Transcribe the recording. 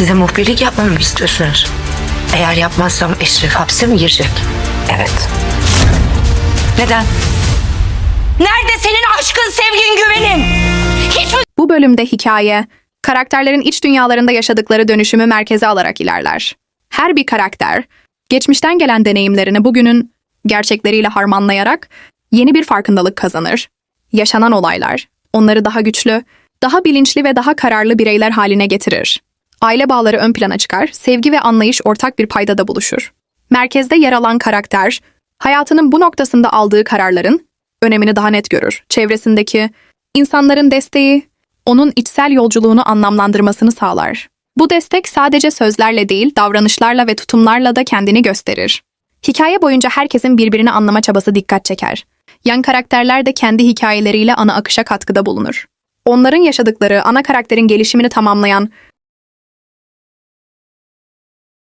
Size muhbirlik yapmamı mı istiyorsunuz? Eğer yapmazsam Eşref hapse mi girecek? Evet. Neden? Nerede senin aşkın, sevgin, güvenin? Hiç mi Bu bölümde hikaye, karakterlerin iç dünyalarında yaşadıkları dönüşümü merkeze alarak ilerler. Her bir karakter, geçmişten gelen deneyimlerini bugünün gerçekleriyle harmanlayarak yeni bir farkındalık kazanır. Yaşanan olaylar, onları daha güçlü, daha bilinçli ve daha kararlı bireyler haline getirir. Aile bağları ön plana çıkar, sevgi ve anlayış ortak bir paydada buluşur. Merkezde yer alan karakter, hayatının bu noktasında aldığı kararların önemini daha net görür. Çevresindeki insanların desteği, onun içsel yolculuğunu anlamlandırmasını sağlar. Bu destek sadece sözlerle değil, davranışlarla ve tutumlarla da kendini gösterir. Hikaye boyunca herkesin birbirini anlama çabası dikkat çeker. Yan karakterler de kendi hikayeleriyle ana akışa katkıda bulunur. Onların yaşadıkları ana karakterin gelişimini tamamlayan